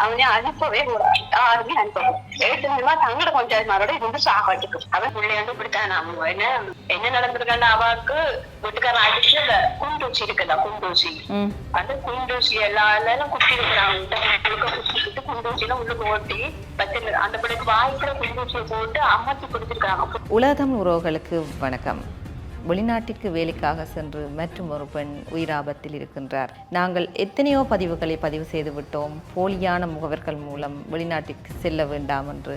அவனை அனுப்பவே கூடாது யாருமே அனுப்பவும் எட்டு மூலமா தங்கட பஞ்சாயத்துமாரோட இருந்து சாப்பாட்டுக்கு அவன் பிள்ளை வந்து இப்படித்தான் அவங்க என்ன என்ன நடந்திருக்காங்க அவாக்கு வீட்டுக்காரன் அடிச்சு அந்த குண்டூசி இருக்குல்ல குண்டூசி அந்த குண்டூசி எல்லாரும் குத்தி இருக்கிறாங்க குத்திட்டு குண்டூசியில உள்ளுக்கு ஓட்டி பத்து அந்த பிள்ளைக்கு வாய்க்குள்ள குண்டூசியை போட்டு அமர்த்தி கொடுத்துருக்காங்க உலகம் உறவுகளுக்கு வணக்கம் வெளிநாட்டிற்கு வேலைக்காக சென்று மற்றும் ஒரு பெண் உயிராபத்தில் இருக்கின்றார். நாங்கள் எத்தனையோ பதிவுகளை பதிவு செய்து விட்டோம் போலியான முகவர்கள் மூலம் வெளிநாட்டிற்கு செல்ல வேண்டாம் என்று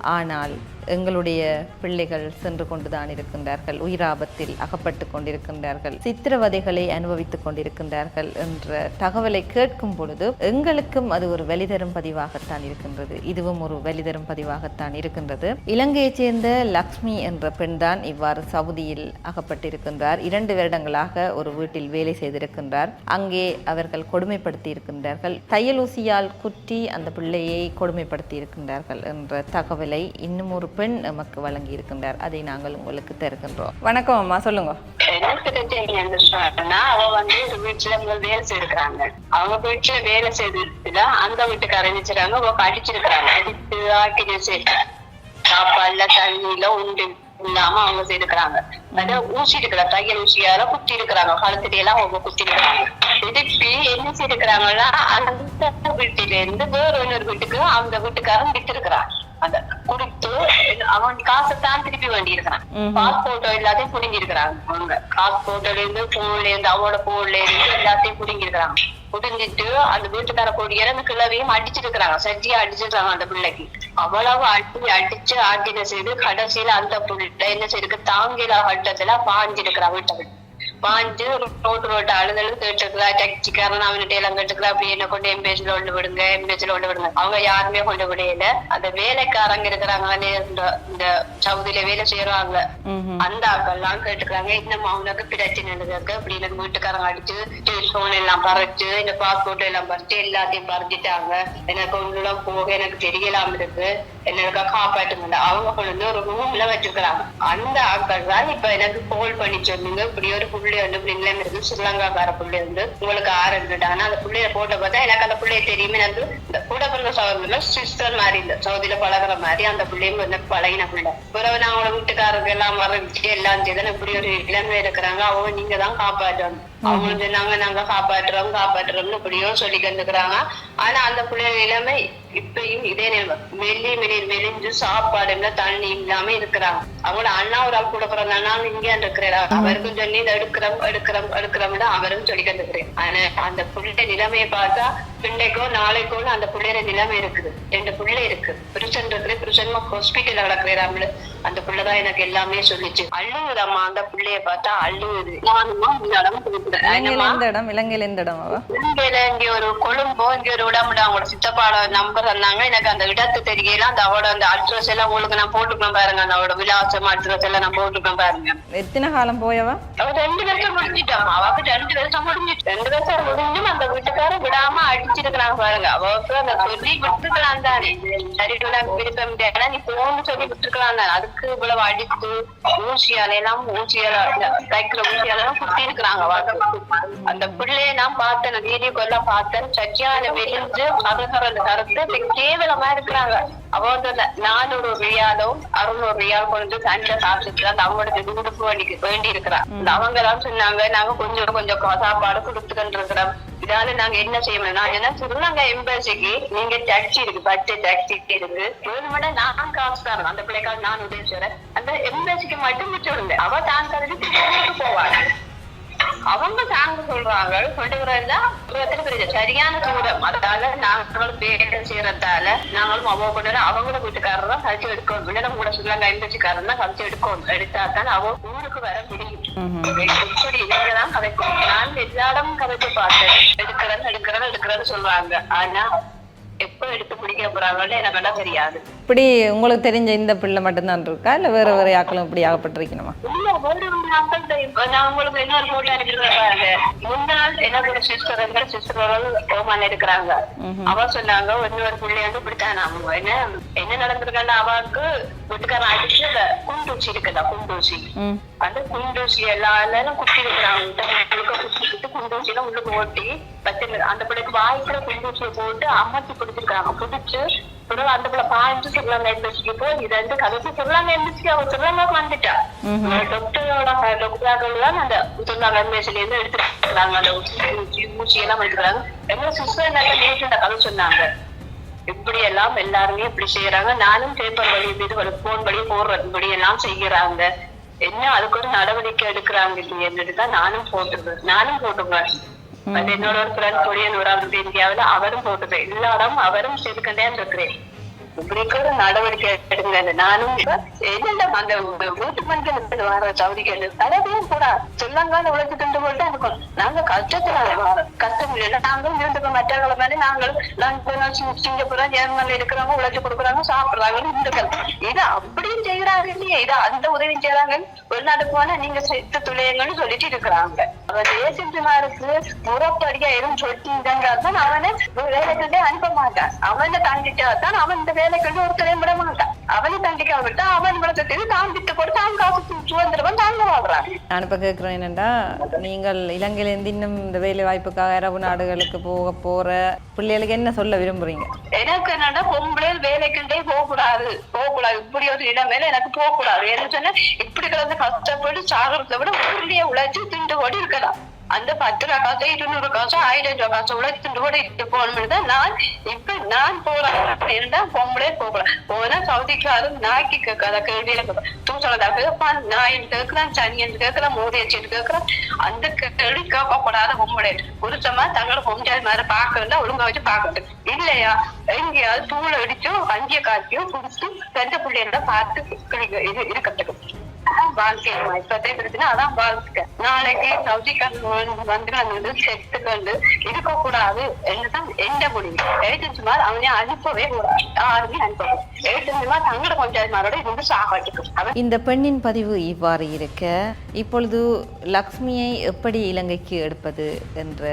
ஆனால் எங்களுடைய பிள்ளைகள் சென்று கொண்டுதான் இருக்கின்றார்கள். உயிராபத்தில் அகப்பட்டு கொண்டிருக்கின்றார்கள். சித்திரவதைகளை அனுபவித்துக் கொண்டிருக்கின்றார்கள் என்ற தகவலை கேட்கும் பொழுது எங்களுக்கும் அது ஒரு வெளிதரும் பதிவாகத்தான் இருக்கின்றது. இதுவும் ஒரு வெளிதரும் பதிவாகத்தான் இருக்கின்றது. இலங்கையைச் சேர்ந்த லக்ஷ்மி என்ற பெண்தான் இவ்வாறு சவுதியில் அகப்பட்டிருக்கின்றார். இரண்டு வருடங்களாக ஒரு வீட்டில் வேலை செய்திருக்கின்றார். அங்கே அவர்கள் கொடுமைப்படுத்தி இருக்கின்றார்கள் தையலூசியால் குற்றி அந்த பிள்ளையை கொடுமைப்படுத்தி இருக்கின்றார்கள் என்ற தகவல் இன்னும் ஒரு பெண் நமக்கு வழங்கி இருக்கின்றார் அதை நாங்கள் உங்களுக்கு தருகின்றோம். வணக்கம் அம்மா சொல்லுங்க. என்ன பிரச்சனை அவ வந்து ஒரு வீட்டுல வேலை செய்திருக்காங்க அவங்க வீட்டுல வேலை செய்ததுல அந்த வீட்டுக்கு அறிவிச்சிருக்காங்க அவ அடிச்சிருக்காங்க அடிச்சு ஆக்கிட்டு சரி. சாப்பாடுல தண்ணியில உண்டு இல்லாம அவங்க செய்திருக்கிறாங்க. அத ஊசி இருக்கிற தையல் ஊசியால குத்தி இருக்கிறாங்க கழுத்துட்டு எல்லாம் அவங்க குத்தி இருக்கிறாங்க திருப்பி என்ன செய்திருக்கிறாங்கன்னா அந்த வீட்டில இருந்து வேற இன்னொரு வீட்டுக்கு அந்த வீட்டுக்காரன் வித்திருக்கிறான் அந்த குடித்து அவன் காசை தான் திருப்பி வேண்டி இருக்கிறான். பாஸ்போர்ட்டோ எல்லாத்தையும் புடுங்கி இருக்கிறாங்க அவங்க பாஸ்போர்ட்ல இருந்து போன்ல இருந்து அவனோட போன்ல இருந்து எல்லாத்தையும் புடுங்கி இருக்கிறாங்க புடுங்கிட்டு அந்த வீட்டுக்கார போய் இறந்து கிளவியும் அடிச்சிருக்கிறாங்க. சட்டியா அடிச்சிருக்காங்க அந்த பிள்ளைக்கு. அவ்வளவு அடி அடிச்சு ஆட்டின செய்து கடைசியில அந்த பிள்ளை என்ன செய்யிருக்கு தாங்கில கட்டத்துல பாஞ்சிருக்கிறா வீட்டை விட்டு. பாஞ்சு ரோட்டு ரோட்டு அழுதழு கேட்டுக்கிறா டாக்ஸிக்காரன் அவன்கிட்ட எல்லாம் கேட்டுக்கிறா அப்படி என்ன கொண்டு எம்பேஜ்ல கொண்டு விடுங்க எம்பேஜ்ல கொண்டு விடுங்க. அவங்க யாருமே கொண்டு விடையில அந்த வேலைக்காரங்க இருக்கிறாங்க இந்த இந்த சவுதியில வேலை செய்யறாங்க. அந்த ஆக்கெல்லாம் கேட்டுக்கிறாங்க. இன்னும் அவனுக்கு பிரச்சனை இருக்கு அப்படி எனக்கு வீட்டுக்காரங்க அடிச்சு டெலிபோன் எல்லாம் பறிச்சு இந்த பாஸ்போர்ட் எல்லாம் பறிச்சு எல்லாத்தையும் பறிச்சுட்டாங்க. எனக்கு ஒண்ணுலாம் போக எனக்கு தெரியலாம் இருக்கு. எனக்கு காப்பாட்டுங்க அவங்க கொண்டு வந்து ஒரு ரூம்ல வச்சிருக்கிறாங்க. அந்த ஆட்கள் தான் இப்ப எனக்கு கால் பண்ணி சொன்னீங்க. இப்படி ஒரு புள்ளி வந்து இங்கிலாந்து இருந்து ஸ்ரீலங்காக்கார புள்ளி வந்து உங்களுக்கு ஆரம்பிட்டாங்கன்னா அந்த புள்ளைய போட்ட பார்த்தா எனக்கு அந்த புள்ளைய தெரியுமே. வந்து இந்த கூட பிறந்த சகோதரில சிஸ்டர் மாதிரி இந்த சவுதியில பழகுற மாதிரி அந்த பிள்ளையும் வந்து பழகின பிள்ளை. பிறகு நான் அவங்கள வீட்டுக்காரங்க எல்லாம் மறைச்சு எல்லாம் செய்து இப்படி ஒரு இளமை இருக்கிறாங்க. அவங்க நீங்க தான் காப்பாற்றணும். அவங்களும் சொன்னாங்க நாங்க காப்பாற்றுறோம் காப்பாற்றுறோம்னு இப்படியோ சொல்லி கண்டுக்கிறாங்க ஆனா அந்த பிள்ளை இளமை இப்பயும் இதே நிலைமை. மெல்லி மெலி மெலிஞ்சு சாப்பாடு இல்ல தண்ணி இல்லாம இருக்கிறாங்க. அவங்கள அண்ணா ஒரு ஆள் கூட பிறந்தாங்க இங்க இருக்கிறா அவருக்கும் சொல்லி எடுக்கிறோம் எடுக்கிறோம் எடுக்கிறோம்னு அவரும் சொல்லி கண்டுக்கிறேன் ஆனா அந்த பிள்ளை நிலைமையை பார்த்தா பிள்ளைக்கோ நாளைக்கோ அந்த பிள்ளையோட நிலைமை இருக்குது. ரெண்டு பிள்ளை இருக்கு. புருஷன் இருக்கிற புருஷன் ஹாஸ்பிட்டல் நடக்கிறாங்களு அந்த பிள்ளைதான் எனக்கு எல்லாமே சொல்லிச்சு. அழுகுதம்மா அந்த பிள்ளைய பார்த்தா அழுகுது நானுமா இந்த இடம் இடம்? இலங்கையில எந்த இடம் அவ? இலங்கையில இங்க ஒரு கொழும்போ இங்க ஒரு இடம்ல அவங்களோட சித்தப்பாட நம்பர் தந்தாங்க. எனக்கு அந்த இடத்து தெரியல. அந்த அவட அந்த அட்ரஸ் எல்லாம் உங்களுக்கு நான் போட்டுக்கணும் பாருங்க. அந்த அவட விலாசம் அட்ரஸ் எல்லாம் நான் போட்டுக்கணும் பாருங்க. எத்தனை காலம் போயவா அவ? ரெண்டு வருஷம் முடிஞ்சிட்டாமா அவக்கு ரெண்டு வருஷம் முடிஞ்சிட்டு ரெண்டு வருஷம் முடிஞ்சும் அந்த வீட்டுக்காரர் விடாம அடிச்சிருக்கிறாங்க பாருங்க அவக்கு அந்த சொல்லி விட்டுருக்கலாம் தானே சரி நான் விருப்பம் இல்லைன்னா நீ போன்னு சொல்லி விட்டுருக்கலாம் தானே அதுக்கு இவ்வளவு அடிச்சு ஊசியால எல்லாம் ஊசியால தைக்கிற ஊசியால எல்லாம் குத்தி இருக்கிறாங்க அந்த பிள்ளைய நான் பார்த்தேன் வீடியோ எல்லாம் பார்த்தேன் சச்சியான வெளிஞ்சு கரகரன்னு கருத்து கேவலமா இருக்கிறாங்க அவ வந்து அந்த நானூறு ரியாலோ அறுநூறு ரியால் கொண்டு சண்டை சாப்பிட்டு அந்த அவங்களுக்கு உடுப்பு வேண்டி வேண்டி இருக்கிறா அவங்க தான் சொன்னாங்க நாங்க கொஞ்சம் கொஞ்சம் சாப்பாடு கொடுத்துக்கிட்டு இருக்கிறோம் இதால நாங்க என்ன செய்யணும் நான் என்ன சொல்லுவாங்க எம்பசிக்கு நீங்க டாக்ஸி இருக்கு பட்டு டாக்ஸி இருக்கு. வேணுமெண்டா நான் காசு தரணும். அந்த பிள்ளைக்காக நான் உதவி செய்யறேன் அந்த எம்பசிக்கு மட்டும் விட்டுருங்க அவ தான் தரது போவாங்க அவங்க சாங்க சொல்றாங்க. கொண்டு சரியான தூரம். அதால நாங்களும் வேலை செய்யறதால நாங்களும் அவ கொண்டு வர அவங்கள வீட்டுக்காரர் தான் கழிச்சு எடுக்கணும். இல்லைன்னா கூட சொல்லாங்க எம்பசிக்காரன் தான் கழிச்சு எடுக்கணும். எடுத்தா தான் அவ ஊருக்கு வர முடியும். இப்படி இவங்கதான் கதைக்கும் நான் எல்லா இடமும் கதைச்சு பார்த்தேன். எடுக்கிறேன் எடுக்கிறேன் எடுக்கிறேன்னு சொல்றாங்க ஆனா எப்ப எடுத்து பிடிக்க போறாங்கன்னு எனக்கு தெரியாது. இப்படி உங்களுக்கு தெரிஞ்ச இந்த பிள்ளை மட்டும்தான் இருக்கா? இல்லை வேற வேற யாக்களும் இப்படி ஆகப்பட்டிருக்கணுமா? இல்ல வேற நாட்கள் இப்ப. நான் உங்களுக்கு இன்னொரு போட்டோ அனுப்பிடுறேன் பாருங்க. முன்னாள் என்னோட சிஸ்டர் எங்களோட சிஸ்டர் ஓமான் இருக்கிறாங்க. அவ சொன்னாங்க இன்னொரு பிள்ளை வந்து இப்படித்தான் நாம என்ன என்ன நடந்திருக்காங்க அவாவுக்கு வீட்டுக்காரன் அடிச்சு அந்த குண்டூசி இருக்குல்ல குண்டூசி அந்த குண்டூசி எல்லாரும் குத்தி வைக்கிறாங்க. குத்தி குண்டூசியில உள்ளுக்கு ஓட்டி பத்து அந்த பிள்ளைக்கு வாய்க்குள்ள குண்டூசியை போட்டு அமர்த்தி பிடிச்சிருக்காங்க பிடிச்சு பிறகு அந்த பிள்ளை பாய்ஞ்சு சொல்லாங்க எந்திரிச்சு போய் இது வந்து கதைச்சு சொல்லாங்க எந்திரிச்சு அவ சொல்லாங்க வந்துட்டா. டாக்டரோட டாக்டர்கள் தான் அந்த சொல்லாங்க எம்பிஎஸ்ல இருந்து எடுத்துருக்காங்க அந்த ஊசி எல்லாம் எடுக்கிறாங்க எங்க சிஸ்டர் நேற்று கதை சொன்னாங்க இப்படி எல்லாம் எல்லாருமே இப்படி செய்யறாங்க. நானும் பேப்பர் வழி இது போன் வழி போடுறது இப்படி எல்லாம் செய்யறாங்க. என்ன அதுக்கு ஒரு நடவடிக்கை எடுக்கிறாங்க இல்லையன்னுட்டு தான் நானும் போட்டுருவேன் நானும் போட்டுருவேன் என்னோட ஒரு ஃப்ரெண்ட் கொடியன் ஒரு இந்தியாவுல அவரும் போட்டுருவேன் எல்லா இடம் அவரும் செய்துக்கண்டே இருக்கிறேன் இப்படிக்கு ஒரு நடவடிக்கை எடுங்க நானும் என்னென்ன அந்த வீட்டு மனிதன் வர சவுதிகள் தலைவையும் கூட சொல்லங்கால உழைச்சு திண்டு போட்டு இருக்கும் நாங்க கஷ்டத்துல வரோம். கஷ்டம் இல்லை நாங்களும் இருந்துக்க மற்றவங்களை மாதிரி நாங்கள் நாங்க சிங்கப்பூரம் ஜெர்மன்ல இருக்கிறவங்க உழைச்சு கொடுக்குறாங்க சாப்பிடுறாங்க இருந்துக்கள் இது அப்படியும் செய்யறாங்க இல்லையா? இது அந்த உதவியும் செய்யறாங்க வெளிநாட்டுக்கு போனா நீங்க செத்து துளையங்கன்னு சொல்லிட்டு இருக்கிறாங்க. அவன் தேசியமாருக்கு முறப்படியா எதுவும் சொல்லிட்டாங்க தான் அவனை வேலைக்கிட்டே அனுப்ப மாட்டான். அவனை தாண்டிட்டா தான் அவன் இந்த வேலைக்கு ஒருத்தரையும் விட மாட்டான். அவனை தாண்டிக்க விட்டா அவன் விளக்கத்துக்கு தான் விட்டு போட்டு தான் காசு சுதந்திரவன் தாங்க வாழ்றான். நான் இப்போ கேட்குறேன் என்னென்னா நீங்கள் இலங்கையிலேருந்து இன்னும் இந்த வேலை வாய்ப்புக்காக அரபு நாடுகளுக்கு போக போகிற பிள்ளைகளுக்கு என்ன சொல்ல விரும்புறீங்க? எனக்கு என்னன்னா பொம்பளை வேலைக்குண்டே போகக்கூடாது. போகக்கூடாது. இப்படி ஒரு இடம் மேல எனக்கு போகக்கூடாது. என்ன சொன்னா இப்படி கிடந்து கஷ்டப்பட்டு சாகிறத விட ஊர்லயே உழைச்சு திண்டு ஓடி இருக்கலாம் அந்த பத்து ரூபா இருநூறு காசு ஆயிரம் ரூபாய் காசு கூட இட்டு போகணும்னு தான் நான் இப்ப நான் போறேன் இருந்தா பொம்பளே போகலாம் போனா சவுதிக்காரும் நாய்க்கு கேட்காத கேள்வியில தூசலதா கேட்பான் நாயின் கேட்கலாம் சனியன் கேட்கலாம் மோதியச்சின்னு கேட்கலாம் அந்த கேள்வி கேட்கப்படாத பொம்பளை. புருஷமா தங்களை பொம்பளை மாதிரி பார்க்கறதா ஒழுங்கா வச்சு பார்க்கணும் இல்லையா? எங்கேயாவது தூளை அடிச்சோ அஞ்சிய காட்டியோ குடிச்சு பெந்த பிள்ளைகள பார்த்து இது இருக்கட்டுக்கு அதான் வாழ்க்கை பிரச்சனை அதான் வாழ்க்கை. நாளைக்கு சவுதிக்காரன் வந்து வந்து செத்து இருக்க கூடாது என்னதான் எந்த முடிவு அனுப்பவே கூடாது. யாருமே அனுப்பக்கூடாது ஏஜென்சிமார் தங்களோட பஞ்சாயத்துமாரோட இருந்து அவன் இந்த பெண்ணின் பதிவு இவ்வாறு இருக்க இப்பொழுது லக்ஷ்மியை எப்படி இலங்கைக்கு எடுப்பது என்ற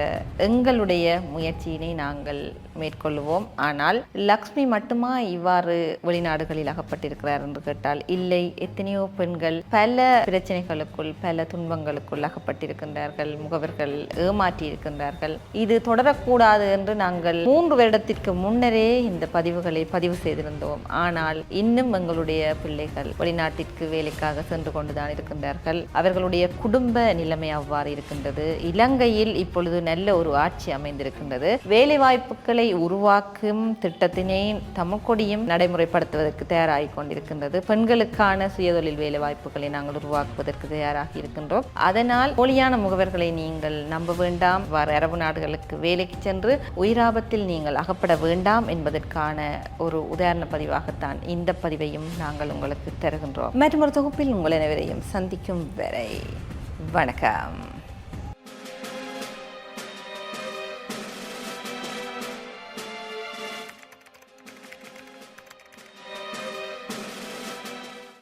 எங்களுடைய முயற்சியினை நாங்கள் மேற்கொள்வோம் ஆனால் லக்ஷ்மி மட்டுமா இவ்வாறு வெளிநாடுகளில் அகப்பட்டிருக்கிறார் என்று கேட்டால் இல்லை. எத்தனையோ பெண்கள் பல பிரச்சனைகளுக்குள் பல துன்பங்களுக்குள் அகப்பட்டிருக்கின்றார்கள். முகவர்கள் ஏமாற்றி இருக்கின்றார்கள். இது தொடரக்கூடாது என்று நாங்கள் மூன்று வருடத்திற்கு முன்னரே இந்த பதிவுகளை பதிவு செய்திருந்தோம். ஆனால் இன்னும் எங்களுடைய பிள்ளைகள் வெளிநாட்டிற்கு வேலைக்காக சென்று கொண்டுதான் இருக்கின்றார்கள். அவர்களுடைய குடும்ப நிலைமை அவ்வாறு இருக்கின்றது. இலங்கையில் இப்பொழுது நல்ல ஒரு ஆட்சி அமைந்திருக்கின்றது. வேலை வாய்ப்புகளை உருவாக்கும் திட்டத்தினை தமிழ்கொடியும் நடைமுறைப்படுத்துவதற்கு தயாராகி கொண்டிருக்கின்றது பெண்களுக்கான சுயதொழில் வேலை வாய்ப்புகளை நாங்கள் உருவாக்குவதற்கு தயாராகி இருக்கின்றோம். அதனால் போலியான முகவர்களை நீங்கள் நம்ப வேண்டாம். வர அரபு நாடுகளுக்கு வேலைக்கு சென்று உயிராபத்தில் நீங்கள் அகப்பட வேண்டாம் என்பதற்கான ஒரு உதாரண பதிவாகத்தான் இந்த பதிவையும் நாங்கள் உங்களுக்கு தருகின்றோம். மற்றொரு தொகுப்பில் உங்கள் அனைவரையும் சந்திக்கும் வரை வணக்கம்.